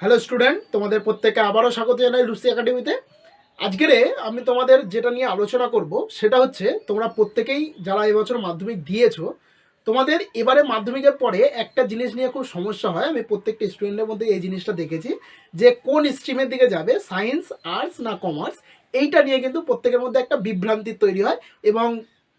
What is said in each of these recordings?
Hello student, তোমাদের প্রত্যেকে আবারও স্বাগত জানাই লুসি একাডেমিতে আজকের আমি তোমাদের যেটা নিয়ে আলোচনা করব, সেটা হচ্ছে তোমরা প্রত্যেকেই যারা এবছর মাধ্যমিক দিয়েছ, তোমাদের এবারে মাধ্যমিকের পরে একটা জিনিস নিয়ে খুব সমস্যা হয়। আমি প্রত্যেকটা স্টুডেন্টের মধ্যে এই জিনিসটা দেখেছি যে কোন স্ট্রিমের দিকে যাবে সায়েন্স আর্টস না কমার্স এইটা নিয়ে কিন্তু প্রত্যেকের মধ্যে একটা বিভ্রান্তি তৈরি হয় এবং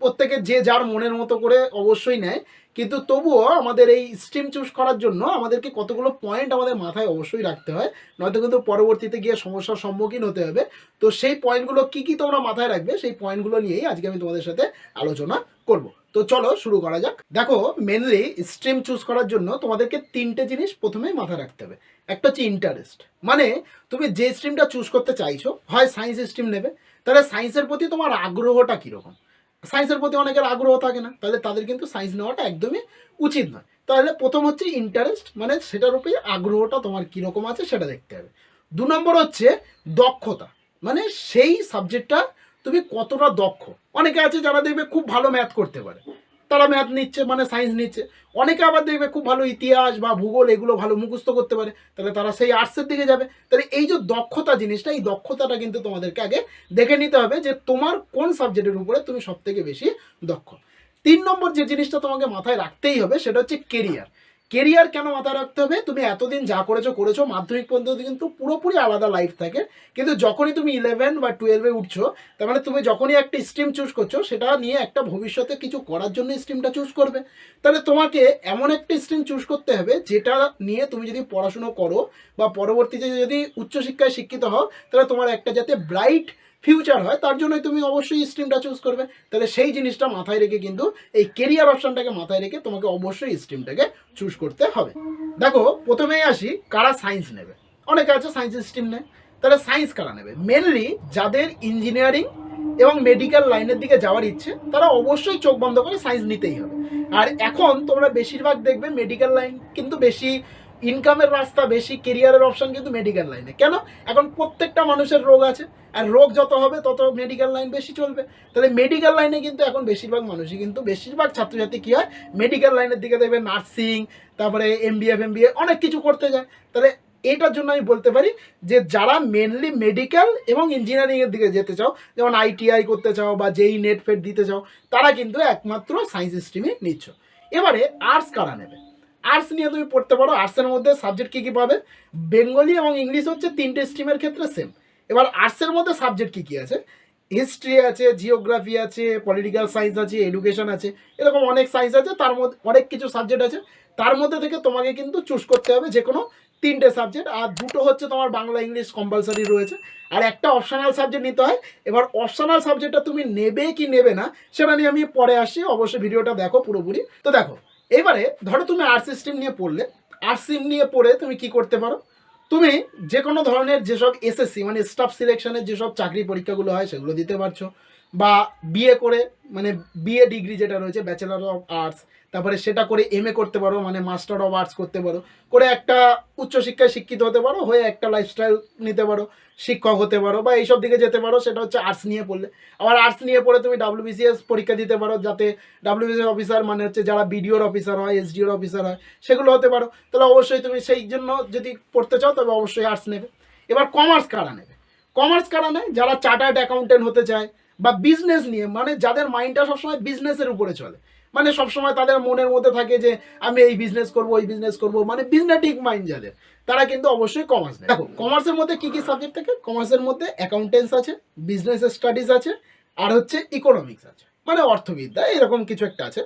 প্রত্যেকে যে যার মনের মতো করে অবশ্যই নেয়। কিন্তু তবুও আমাদের এই স্ট্রিম চুজ করার জন্য আমাদেরকে কতগুলো পয়েন্ট আমাদের মাথায় অবশ্যই রাখতে হয়। নয়তো কিন্তু পরবর্তীতে গিয়ে সমস্যার সম্মুখীন হতে হবে। তো সেই পয়েন্টগুলো কি কি তোমরা মাথায় রাখবে, সেই পয়েন্টগুলো নিয়েই আজকে আমি তোমাদের সাথে আলোচনা করব। তো চলো শুরু করা যাক। দেখো মেনলি স্ট্রিম চুজ করার জন্য তোমাদেরকে তিনটে জিনিস প্রথমেই মাথায় রাখতে হবে। একটা হচ্ছে ইন্টারেস্ট মানে তুমি যে স্ট্রিমটা চুজ করতে চাইছো, হয় সায়েন্স স্ট্রিম নেবে। তাহলে সায়েন্সের প্রতি তোমার আগ্রহটা কীরকম? সায়েন্সের প্রতি অনেকের আগ্রহ থাকে না। তাহলে তাদের কিন্তু সায়েন্স নেওয়াটা একদমই উচিত নয়। তাহলে প্রথম হচ্ছে ইন্টারেস্ট মানে সেটার উপরে আগ্রহটা তোমার কীরকম আছে সেটা দেখতে হবে। দু নম্বর হচ্ছে দক্ষতা মানে সেই সাবজেক্টটা তুমি কতটা দক্ষ। অনেকে আছে যারা দেখবে খুব ভালো ম্যাথ করতে পারে। তারা ম্যাথ নিচ্ছে মানে সায়েন্স নিচ্ছে। অনেকে আবার দেখবে খুব ভালো ইতিহাস বা ভূগোল এগুলো ভালো মুখস্থ করতে পারে। তাহলে তারা সেই আর্টসের দিকে যাবে। তাহলে এই যে দক্ষতা জিনিসটা, এই দক্ষতাটা কিন্তু তোমাদেরকে আগে দেখে নিতে হবে যে তোমার কোন সাবজেক্টের উপরে তুমি সবথেকে বেশি দক্ষ। তিন নম্বর যে জিনিসটা তোমাকে মাথায় রাখতেই হবে, সেটা হচ্ছে কেরিয়ার কেরিয়ার কেন মাথায় রাখতে হবে? তুমি এতদিন যা করেছ করেছ, মাধ্যমিক পর্যন্ত কিন্তু পুরোপুরি আলাদা লাইফ থাকে। কিন্তু যখনই তুমি ইলেভেন বা টুয়েলভে উঠছো, তার মানে তুমি যখনই একটা স্ট্রিম চুজ করছ, সেটা নিয়ে একটা ভবিষ্যতে কিছু করার জন্য স্ট্রিমটা চুজ করবে। তাহলে তোমাকে এমন একটা স্ট্রিম চুজ করতে হবে, যেটা নিয়ে তুমি যদি পড়াশুনো করো বা পরবর্তীতে যদি উচ্চশিক্ষায় শিক্ষিত হও, তাহলে তোমার একটা যাতে ব্রাইট ফিউচার হয়, তার জন্যই তুমি অবশ্যই স্ট্রিমটা চুজ করবে। তাহলে সেই জিনিসটা মাথায় রেখে কিন্তু এই কেরিয়ার অপশনটাকে মাথায় রেখে তোমাকে অবশ্যই স্ট্রিমটাকে চুজ করতে হবে। দেখো, প্রথমেই আসি, কারা সায়েন্স নেবে? অনেকে আছে সায়েন্স স্ট্রিম নেয়। তাহলে সায়েন্স কারা নেবে? মেনলি যাদের ইঞ্জিনিয়ারিং এবং মেডিকেল লাইনের দিকে যাওয়ার ইচ্ছে, তারা অবশ্যই চোখ বন্ধ করে সায়েন্স নিতেই হবে। আর এখন তোমরা বেশিরভাগ দেখবে মেডিকেল লাইন কিন্তু বেশি ইনকামের রাস্তা বেশি কেরিয়ারের অপশন কিন্তু মেডিকেল লাইনে কেন? এখন প্রত্যেকটা মানুষের রোগ আছে, আর রোগ যত হবে, তত মেডিকেল লাইন বেশি চলবে। তাহলে মেডিকেল লাইনে কিন্তু এখন বেশিরভাগ মানুষই কিন্তু বেশিরভাগ ছাত্রছাত্রী কী হয়? মেডিকেল লাইনের দিকে দেখবে নার্সিং তারপরে এমবিএফ এমবিএ অনেক কিছু করতে যায়। তাহলে এটার জন্য আমি বলতে পারি যে, যারা মেনলি মেডিকেল এবং ইঞ্জিনিয়ারিংয়ের দিকে যেতে চাও, যেমন আইটিআই করতে চাও বা যেই নেট ফেট দিতে চাও, তারা কিন্তু একমাত্র সায়েন্স স্ট্রিমে নিচ্ছ। এবারে আর্টস কারা নেবে? আর্টস নিয়ে তুমি পড়তে পারো। আর্টসের মধ্যে সাবজেক্ট কী কী পাবে? বেঙ্গলি এবং ইংলিশ হচ্ছে তিনটে স্ট্রিমের ক্ষেত্রে সেম এবার আর্টসের মধ্যে সাবজেক্ট কী কী আছে? হিস্ট্রি আছে জিওগ্রাফি আছে পলিটিক্যাল সায়েন্স আছে এডুকেশন আছে, এরকম অনেক সায়েন্স আছে। তার মধ্যে অনেক কিছু সাবজেক্ট আছে। তার মধ্যে থেকে তোমাকে কিন্তু চুজ করতে হবে যে কোনো তিনটে সাবজেক্ট আর দুটো হচ্ছে তোমার বাংলা ইংলিশ কম্পালসারি রয়েছে। আর একটা অপশনাল সাবজেক্ট নিতে হয়। এবার অপশনাল সাবজেক্টটা তুমি নেবে কি নেবে না, সেটা নিয়ে আমি পরে আসি অবশ্যই ভিডিওটা দেখো পুরোপুরি। তো দেখো এবারে ধরো তুমি আর্ট সিস্টেম নিয়ে পড়লে আর্ট সিম নিয়ে পড়ে তুমি কি করতে পারো? তুমি যে কোনো ধরনের যেসব এসএসসি মানে স্টাফ সিলেকশনের যেসব চাকরি পরীক্ষাগুলো হয় সেগুলো দিতে পারছ। বা বিএ করে মানে বিএ ডিগ্রি যেটা রয়েছে ব্যাচেলার অফ আর্টস তারপরে সেটা করে এমএ করতে পারো মানে মাস্টার অফ আর্টস করতে পারো, করে একটা উচ্চশিক্ষায় শিক্ষিত হতে পারো, হয়ে একটা লাইফস্টাইল নিতে পারো, শিক্ষক হতে পারো, বা এইসব দিকে যেতে পারো, সেটা হচ্ছে আর্টস নিয়ে পড়লে। আবার আর্টস নিয়ে পড়ে তুমি ডাব্লিউবিসিএস পরীক্ষা দিতে পারো, যাতে ডাব্লিউবিসিএস অফিসার মানে হচ্ছে যারা বিডিওর অফিসার হয় এসডিওর অফিসার হয়, সেগুলো হতে পারো। তাহলে অবশ্যই তুমি সেই জন্য যদি পড়তে চাও, তবে অবশ্যই আর্টস নেবে। এবার কমার্স কারা নেবে? কমার্স কারা নেয়? যারা চার্টার্ড অ্যাকাউন্টেন্ট হতে চায় বা বিজনেস নিয়ে মানে যাদের মাইন্ডটা সবসময় বিজনেসের উপরে চলে। মানে সবসময় তাদের মনের মধ্যে থাকে যে, আমি এই বিজনেস করব, ওই বিজনেস করব মানে বিজনেটিক মাইন্ড যাদের, তারা কিন্তু অবশ্যই কমার্স নেয়। দেখো কমার্সের মধ্যে কী কী সাবজেক্ট থাকে? কমার্সের মধ্যে অ্যাকাউন্টেন্স আছে বিজনেস স্টাডিজ আছে, আর হচ্ছে ইকোনমিক্স আছে মানে অর্থবিদ্যা, এরকম কিছু একটা আছে।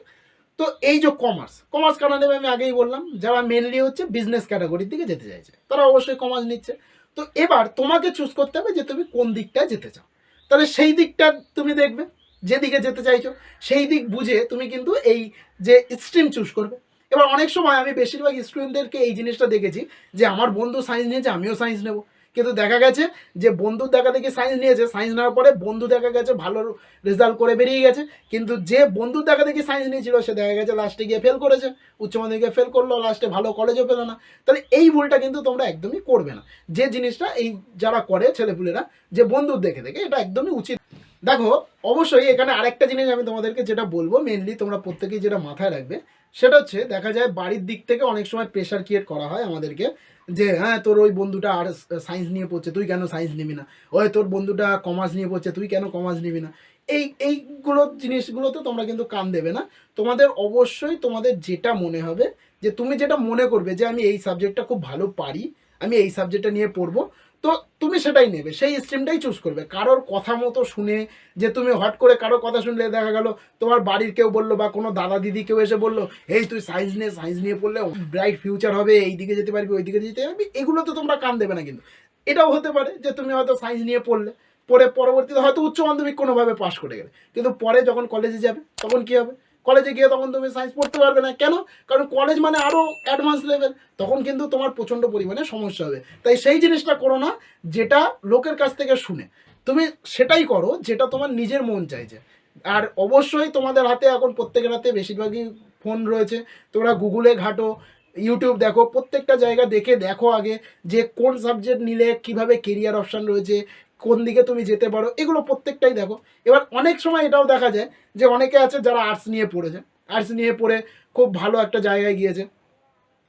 তো এই যে কমার্স কমার্স কারণ আমি আগেই বললাম, যারা মেনলি হচ্ছে বিজনেস ক্যাটাগরির দিকে যেতে চাইছে, তারা অবশ্যই কমার্স নিচ্ছে। তো এবার তোমাকে চুজ করতে হবে যে তুমি কোন দিকটায় যেতে চাও। তাহলে সেই দিকটা তুমি দেখবে, যেদিকে যেতে চাইছো, সেই দিক বুঝে তুমি কিন্তু এই যে স্ট্রিম চুজ করবে। এবার অনেক সময় আমি বেশিরভাগ স্টুডেন্টদেরকে এই জিনিসটা দেখেছি যে আমার বন্ধু সায়েন্স নিয়েছে, আমিও সায়েন্স নেব। কিন্তু দেখা গেছে যে বন্ধুর দেখা দেখি সায়েন্স নিয়েছে সায়েন্স নেওয়ার পরে বন্ধু দেখা গেছে ভালো রেজাল্ট করে বেরিয়ে গেছে। কিন্তু যে বন্ধুর দেখা দেখি সায়েন্স নিয়েছিল, সে দেখা গেছে লাস্টে গিয়ে ফেল করেছে। উচ্চ মাধ্যমিকে ফেল করল লাস্টে ভালো কলেজও পেল না। তাহলে এই ভুলটা কিন্তু তোমরা একদমই করবে না। যে জিনিসটা এই যারা করে ছেলেপুলেরা, যে বন্ধুর দেখে দেখে এটা একদমই উচিত দেখো, অবশ্যই এখানে আরেকটা জিনিস আমি তোমাদেরকে যেটা বলব মেনলি তোমরা প্রত্যেকেই যেটা মাথায় রাখবে, সেটা হচ্ছে দেখা যায় বাড়ির দিক থেকে অনেক সময় প্রেশার ক্রিয়েট করা হয় আমাদেরকে, যে হ্যাঁ তোর ওই বন্ধুটা আর সায়েন্স নিয়ে পড়ছে, তুই কেন সায়েন্স নিবি না? ওই তোর বন্ধুটা কমার্স নিয়ে পড়ছে, তুই কেন কমার্স নিবি না? এই, এইগুলো জিনিসগুলোতে তোমরা কিন্তু কান দেবে না। তোমাদের অবশ্যই তোমাদের যেটা মনে হবে, যে তুমি যেটা মনে করবে যে আমি এই সাবজেক্টটা খুব ভালো পারি, আমি এই সাবজেক্টটা নিয়ে পড়ব তো তুমি সেটাই নেবে, সেই স্ট্রিমটাই চুজ করবে। কারোর কথা মতো শুনে যে তুমি হট করে কারোর কথা শুনলে দেখা গেল তোমার বাড়ির কেউ বলল বা কোনো দাদা দিদি কেউ এসে বলল, এই তুই সায়েন্স নিয়ে সায়েন্স নিয়ে পড়লে ব্রাইট ফিউচার হবে এই দিকে যেতে পারবি ওই দিকে যেতে পারবি। এগুলো তো তোমরা কান দেবে না কিন্তু। এটাও হতে পারে যে তুমি হয়তো সায়েন্স নিয়ে পড়লে, পরে পরবর্তীতে হয়তো উচ্চ মাধ্যমিক কোনোভাবে পাশ করে গেলে। কিন্তু পরে যখন কলেজে যাবে, তখন কী হবে? কলেজে গিয়ে তখন তুমি সায়েন্স পড়তে পারবে না। কেন? কারণ কলেজ মানে আরও অ্যাডভান্স লেভেল তখন কিন্তু তোমার প্রচণ্ড পরিমাণে সমস্যা হবে। তাই সেই জিনিসটা করো না, যেটা লোকের কাছ থেকে শুনে। তুমি সেটাই করো, যেটা তোমার নিজের মন চাইছে। আর অবশ্যই তোমাদের হাতে এখন প্রত্যেকের হাতে বেশিরভাগই ফোন রয়েছে। তোমরা গুগলে ঘাটো ইউটিউব দেখো, প্রত্যেকটা জায়গা দেখে দেখো আগে যে কোন সাবজেক্ট নিলে কীভাবে কেরিয়ার অপশান রয়েছে, কোন দিকে তুমি যেতে পারো, এগুলো প্রত্যেকটাই দেখো। এবার অনেক সময় এটাও দেখা যায় যে অনেকে আছে যারা আর্টস নিয়ে পড়েছে। আর্টস নিয়ে পড়ে খুব ভালো একটা জায়গায় গিয়েছে।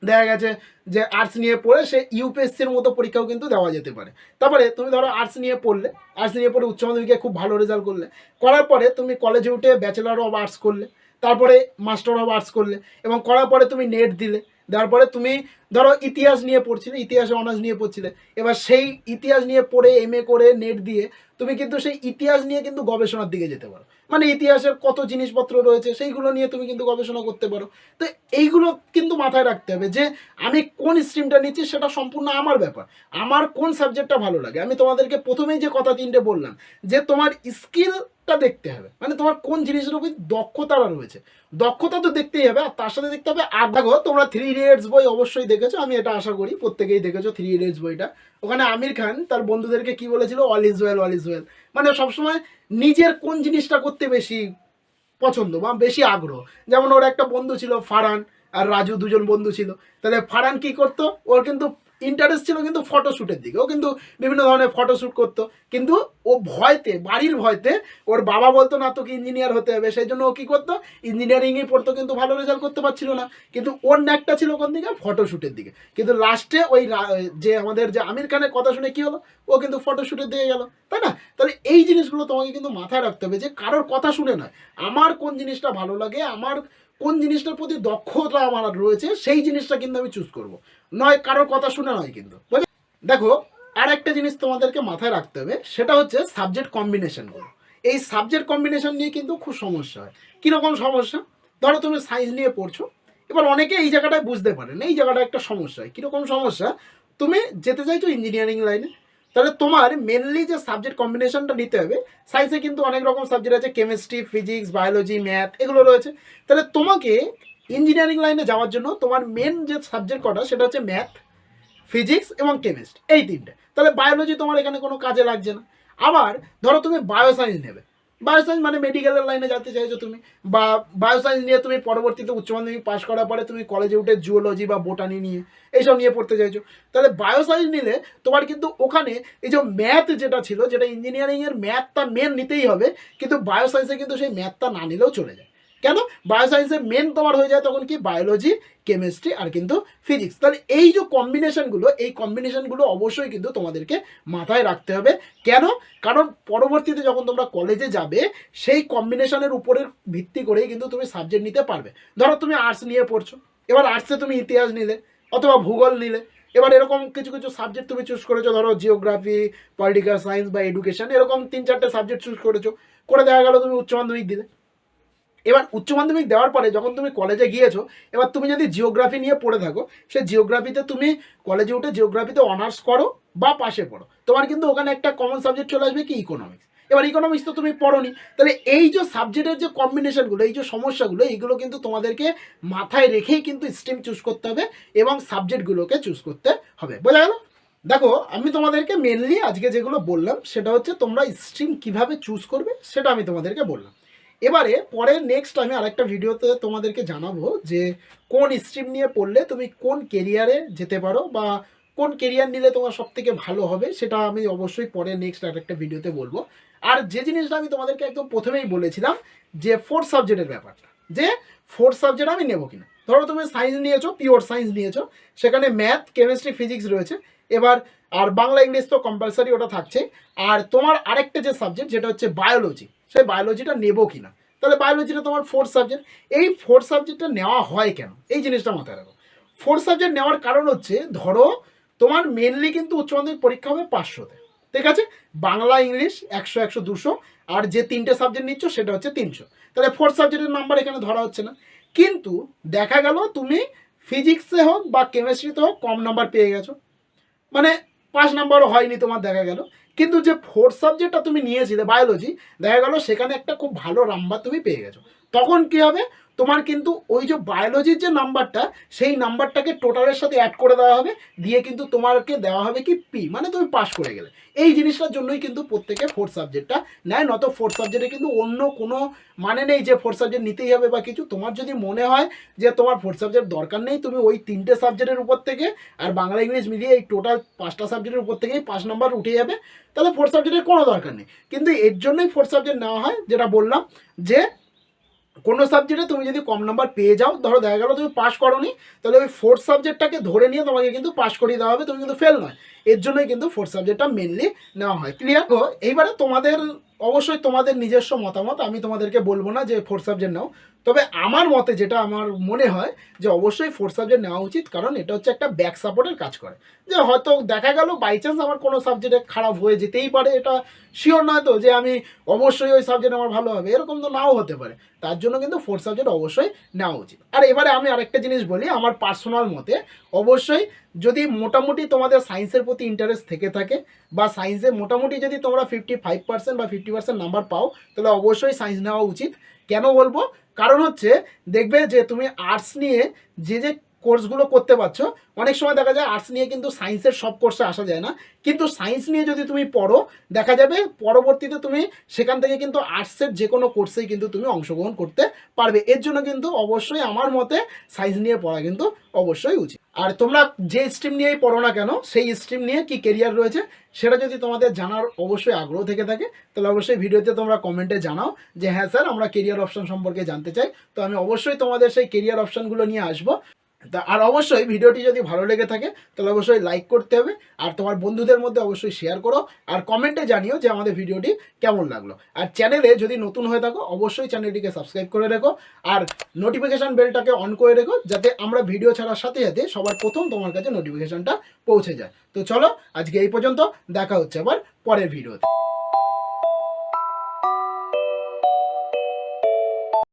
দেখা গেছে যে আর্টস নিয়ে পড়ে সে ইউপিএসসির মতো পরীক্ষাও কিন্তু দেওয়া যেতে পারে। তারপরে তুমি ধরো আর্টস নিয়ে পড়লে আর্টস নিয়ে পড়ে উচ্চ মাধ্যমিকে খুব ভালো রেজাল্ট করলে। করার পরে তুমি কলেজে উঠে ব্যাচেলার অফ আর্টস করলে, তারপরে মাস্টার অফ আর্টস করলে এবং করার পরে তুমি নেট দিলে। দেওয়ার পরে তুমি ধরো ইতিহাস নিয়ে পড়ছিলে, ইতিহাসে অনার্স নিয়ে পড়ছিলে। এবার সেই ইতিহাস নিয়ে পড়ে এম করে নেট দিয়ে তুমি কিন্তু সেই ইতিহাস নিয়ে কিন্তু গবেষণার দিকে যেতে পারো। মানে ইতিহাসের কত জিনিসপত্র রয়েছে, সেইগুলো নিয়ে তুমি কিন্তু গবেষণা করতে পারো। তো এইগুলো কিন্তু মাথায় রাখতে হবে যে আমি কোন স্ট্রিমটা নিচ্ছি সেটা সম্পূর্ণ আমার ব্যাপার। আমার কোন সাবজেক্টটা ভালো লাগে? আমি তোমাদেরকে প্রথমেই যে কথা তিনটে বললাম, যে তোমার স্কিলটা দেখতে হবে। তোমার কোন জিনিসের উপর দক্ষতাটা রয়েছে? দক্ষতা তো দেখতেই হবে, আর তার সাথে দেখতে হবে দেখো, তোমরা থ্রি ইডিয়টস বই অবশ্যই দেখেছ, আমি এটা আশা করি, প্রত্যেকেই দেখেছ থ্রি ইডিয়টস বইটা। ওখানে আমির খান তার বন্ধুদেরকে কি বলেছিল? All is well all is well মানে সবসময় নিজের কোন জিনিসটা করতে বেশি পছন্দ বা বেশি আগ্রহ। যেমন ওর একটা বন্ধু ছিল ফারান আর রাজু দুজন বন্ধু ছিল। তাহলে ফারান কি করতো? ওর কিন্তু ইন্টারেস্ট ছিল কিন্তু ফটোশ্যুটের দিকে। ও কিন্তু বিভিন্ন ধরনের ফটোশ্যুট করতো। কিন্তু ও ভয়তে, বাড়ির ভয়তে ওর বাবা বলতো, না, তোকে ইঞ্জিনিয়ার হতে হবে। সেই জন্য ও কী করতো? ইঞ্জিনিয়ারিংয়ে পড়তো, কিন্তু ভালো রেজাল্ট করতে পারছিল না। কিন্তু ওর ন্যাকটা ছিল কোন দিকে? ফটোশ্যুটের দিকে। কিন্তু লাস্টে ওই যে আমাদের যে আমির খানের কথা শুনে কী হলো? ও কিন্তু ফটোশ্যুটের দিকে গেল। তাই না? তাহলে এই জিনিসগুলো তোমাকে কিন্তু মাথায় রাখতে হবে যে কারোর কথা শুনে নয়। আমার কোন জিনিসটা ভালো লাগে? আমার কোন জিনিসটার প্রতি দক্ষতা আমার রয়েছে, সেই জিনিসটা কিন্তু আমি চুজ করব। নয়, কারোর কথা শুনে নয় কিন্তু। দেখো আর একটা জিনিস তোমাদেরকে মাথায় রাখতে হবে, সেটা হচ্ছে সাবজেক্ট কম্বিনেশনগুলো এই সাবজেক্ট কম্বিনেশন নিয়ে কিন্তু খুব সমস্যা হয়। কীরকম সমস্যা? ধরো তুমি সায়েন্স নিয়ে পড়ছো, এবার অনেকে এই জায়গাটায় বুঝতে পারেন এই জায়গাটা একটা সমস্যা হয়। কীরকম সমস্যা? তুমি যেতে চাইছো ইঞ্জিনিয়ারিং লাইনে তাহলে তোমার মেনলি যে সাবজেক্ট কম্বিনেশনটা নিতে হবে সায়েন্সে কিন্তু অনেক রকম সাবজেক্ট আছে কেমিস্ট্রি ফিজিক্স বায়োলজি ম্যাথ এগুলো রয়েছে। তাহলে তোমাকে ইঞ্জিনিয়ারিং লাইনে যাওয়ার জন্য তোমার মেন যে সাবজেক্ট কটা, সেটা হচ্ছে ম্যাথ ফিজিক্স এবং কেমিস্ট এই তিনটে। তাহলে বায়োলজি তোমার এখানে কোনো কাজে লাগছে না। আবার ধরো তুমি বায়ো সায়েন্স নেবে। বায়োসায়েন্স মানে মেডিকেলের লাইনে যেতে চাইছো তুমি। বা বায়োসায়েন্স নিয়ে তুমি পরবর্তীতে উচ্চ মাধ্যমিক পাশ করার পরে তুমি কলেজে উঠে জুওলজি বা বোটানি নিয়ে এইসব নিয়ে পড়তে চাইছো। তাহলে বায়োসায়েন্স নিলে তোমার কিন্তু ওখানে এই যে ম্যাথ যেটা ছিল, যেটা ইঞ্জিনিয়ারিংয়ের ম্যাথটা মেন নিতেই হবে, কিন্তু বায়োসায়েন্সে কিন্তু সেই ম্যাথটা না নিলেও চলে যায়। কেন? বায়োসায়েন্সে মেন তোমার হয়ে যায় তখন কি? বায়োলজি কেমিস্ট্রি আর কিন্তু ফিজিক্স তাহলে এই যে কম্বিনেশনগুলো এই কম্বিনেশনগুলো অবশ্যই কিন্তু তোমাদেরকে মাথায় রাখতে হবে। কেন? কারণ পরবর্তীতে যখন তোমরা কলেজে যাবে, সেই কম্বিনেশনের উপরের ভিত্তি করেই কিন্তু তুমি সাবজেক্ট নিতে পারবে। ধরো তুমি আর্টস নিয়ে পড়ছো, এবার আর্টসে তুমি ইতিহাস নিলে, অথবা ভূগোল নিলে। এবার এরকম কিছু কিছু সাবজেক্ট তুমি চুজ করেছ, ধরো জিওগ্রাফি পলিটিক্যাল সায়েন্স বা এডুকেশন এরকম তিন, চারটে সাবজেক্ট চুজ করেছ। করে দেখা গেলো তুমি উচ্চ মাধ্যমিক দিলে। এবার উচ্চ মাধ্যমিক দেওয়ার পরে যখন তুমি কলেজে গিয়েছো, এবার তুমি যদি জিওগ্রাফি নিয়ে পড়ে থাকো সে জিওগ্রাফিতে তুমি কলেজে উঠে জিওগ্রাফিতে অনার্স করো বা পাশে পড়ো। তোমার কিন্তু ওখানে একটা কমন সাবজেক্ট চলে আসবে কি ইকোনমিক্স এবার ইকোনমিক্স তো তুমি পড়োনি, তাহলে এই যে সাবজেক্টের যে কম্বিনেশনগুলো এই যে সমস্যাগুলো এইগুলো কিন্তু তোমাদেরকে মাথায় রেখেই কিন্তু স্ট্রিম চুজ করতে হবে এবং সাবজেক্টগুলোকে চুজ করতে হবে। বোঝা গেল? দেখো, আমি তোমাদেরকে মেনলি আজকে যেগুলো বললাম, সেটা হচ্ছে তোমরা স্ট্রিম কীভাবে চুজ করবে, সেটা আমি তোমাদেরকে বললাম। এবারে পরে নেক্সট আমি আরেকটা ভিডিওতে তোমাদেরকে জানাব যে কোন স্ট্রিম নিয়ে পড়লে তুমি কোন কেরিয়ারে যেতে পারো বা কোন কেরিয়ার নিলে তোমার সব থেকে ভালো হবে সেটা আমি অবশ্যই পরে নেক্সট আরেকটা ভিডিওতে বলব। আর যে জিনিসটা আমি তোমাদেরকে একদম প্রথমেই বলেছিলাম যে ফোর্থ সাবজেক্টের ব্যাপারটা, যে ফোর্থ সাবজেক্ট আমি নেব কিনা। ধরো তুমি সায়েন্স নিয়েছো পিওর সায়েন্স নিয়েছো, সেখানে ম্যাথ কেমিস্ট্রি ফিজিক্স রয়েছে। এবার আর বাংলা ইংলিশ তো কম্পালসারি ওটা থাকছে আর তোমার আরেকটা যে সাবজেক্ট যেটা হচ্ছে বায়োলজি সেই বায়োলজিটা নেব কি না তাহলে বায়োলজিটা তোমার ফোর্থ সাবজেক্ট এই ফোর্থ সাবজেক্টটা নেওয়া হয় কেন? এই জিনিসটা মাথায় রাখো। ফোর্থ সাবজেক্ট নেওয়ার কারণ হচ্ছে, ধরো তোমার মেনলি কিন্তু উচ্চ মাধ্যমিক পরীক্ষা হবে পাঁচশোতে। ঠিক আছে? বাংলা, ইংলিশ একশো একশো, দুশো, আর যে তিনটে সাবজেক্ট নিচ্ছ সেটা হচ্ছে তিনশো। তাহলে ফোর্থ সাবজেক্টের নাম্বার এখানে ধরা হচ্ছে না। কিন্তু দেখা গেল তুমি ফিজিক্সে হোক বা কেমিস্ট্রিতে হোক কম নাম্বার পেয়ে গেছো। মানে পাঁচ নাম্বারও হয়নি তোমার, দেখা গেল। কিন্তু যে ফোর্থ সাবজেক্টটা তুমি নিয়েছিলে বায়োলজি দেখা গেল সেখানে একটা খুব ভালো নাম্বার তুমি পেয়ে গেছো। তখন কি হবে? তোমার কিন্তু ওই যে বায়োলজির যে নাম্বারটা সেই নাম্বারটাকে টোটালের সাথে অ্যাড করে দেওয়া হবে। দিয়ে কিন্তু তোমাকে দেওয়া হবে কি পি মানে তুমি পাস করে গেলে। এই জিনিসটার জন্যই কিন্তু প্রত্যেকে ফোর্থ সাবজেক্টটা নেয় নত ফোর্থ সাবজেক্টে কিন্তু অন্য কোনো মানে নেই যে ফোর্থ সাবজেক্ট নিতেই হবে বা কিছু। তোমার যদি মনে হয় যে তোমার ফোর্থ সাবজেক্ট দরকার নেই, তুমি ওই তিনটে সাবজেক্টের উপর থেকে আর বাংলা, ইংলিশ মিলিয়ে এই টোটাল পাঁচটা সাবজেক্টের উপর থেকেই পাঁচ নাম্বার উঠে যাবে, তাহলে ফোর্থ সাবজেক্টের কোনো দরকার নেই। কিন্তু এর জন্যই ফোর্থ সাবজেক্ট নেওয়া হয়, যেটা বললাম যে কোনো সাবজেক্টে তুমি যদি কম নাম্বার পেয়ে যাও, ধরো দেখা গেলো তুমি পাস করোনি, তাহলে ওই ফোর্থ সাবজেক্টটাকে ধরে নিয়ে তোমাকে কিন্তু পাশ করিয়ে দেওয়া হবে, তুমি কিন্তু ফেল নয়। এর জন্যই কিন্তু ফোর্থ সাবজেক্টটা মেনলি নেওয়া হয়। ক্লিয়ার তো এইবারে তোমাদের, অবশ্যই তোমাদের নিজস্ব মতামত, আমি তোমাদেরকে বলব না যে ফোর্থ সাবজেক্ট নাও। তবে আমার মতে যেটা আমার মনে হয় যে অবশ্যই ফোর্থ সাবজেক্ট নেওয়া উচিত, কারণ এটা হচ্ছে একটা ব্যাক সাপোর্টের কাজ করে। যে হয়তো দেখা গেল বাই চান্স আমার কোনো সাবজেক্টে খারাপ হয়ে যেতেই পারে, এটা শিওর নয় তো যে আমি অবশ্যই ওই সাবজেক্ট আমার ভালো হবে, এরকম তো নাও হতে পারে। তার জন্য কিন্তু ফোর্থ সাবজেক্ট অবশ্যই নেওয়া উচিত। আর এবারে আমি আরেকটা জিনিস বলি, আমার পার্সোনাল মতে অবশ্যই যদি মোটামুটি তোমাদের সায়েন্সের প্রতি ইন্টারেস্ট থেকে থাকে, বা সায়েন্সে মোটামুটি যদি তোমরা ফিফটি ফাইভ পার্সেন্ট বা ফিফটি পার্সেন্ট নাম্বার পাও, তাহলে অবশ্যই সায়েন্স নেওয়া উচিত। কেন বলব? কারণ হচ্ছে দেখবে যে তুমি আর্টস নিয়ে যে যে কোর্সগুলো করতে পারছ, অনেক সময় দেখা যায় আর্টস নিয়ে কিন্তু সায়েন্সের সব কোর্সে আসা যায় না। কিন্তু সায়েন্স নিয়ে যদি তুমি পড়ো, দেখা যাবে পরবর্তীতে তুমি সেখান থেকে কিন্তু আর্টসের যে কোনো কোর্সেই কিন্তু তুমি অংশগ্রহণ করতে পারবে। এর জন্য কিন্তু অবশ্যই আমার মতে সায়েন্স নিয়ে পড়া কিন্তু অবশ্যই উচিত। আর তোমরা যে স্ট্রিম নিয়েই পড়ো না কেন, সেই স্ট্রিম নিয়ে কি কেরিয়ার রয়েছে, সেটা যদি তোমাদের জানার অবশ্যই আগ্রহ থেকে থাকে, তাহলে অবশ্যই ভিডিওতে তোমরা কমেন্টে জানাও যে হ্যাঁ স্যার, আমরা কেরিয়ার অপশন সম্পর্কে জানতে চাই। তো আমি অবশ্যই তোমাদের সেই কেরিয়ার অপশনগুলো নিয়ে আসব। তা আর অবশ্যই ভিডিওটি যদি ভালো লেগে থাকে, তাহলে অবশ্যই লাইক করতে হবে, আর তোমার বন্ধুদের মধ্যে অবশ্যই শেয়ার করো, আর কমেন্টে জানিও যে আমাদের ভিডিওটি কেমন লাগল। আর চ্যানেলে যদি নতুন হয়ে থাকো, অবশ্যই চ্যানেলটিকে সাবস্ক্রাইব করে রেখো, আর নোটিফিকেশান বেলটাকে অন করে রেখো, যাতে আমরা ভিডিও ছাড়ার সাথে সাথে সবার প্রথম তোমার কাছে নোটিফিকেশানটা পৌঁছে যায়। তো চলো, আজকে এই পর্যন্ত, দেখা হচ্ছে আবার পরের ভিডিওতে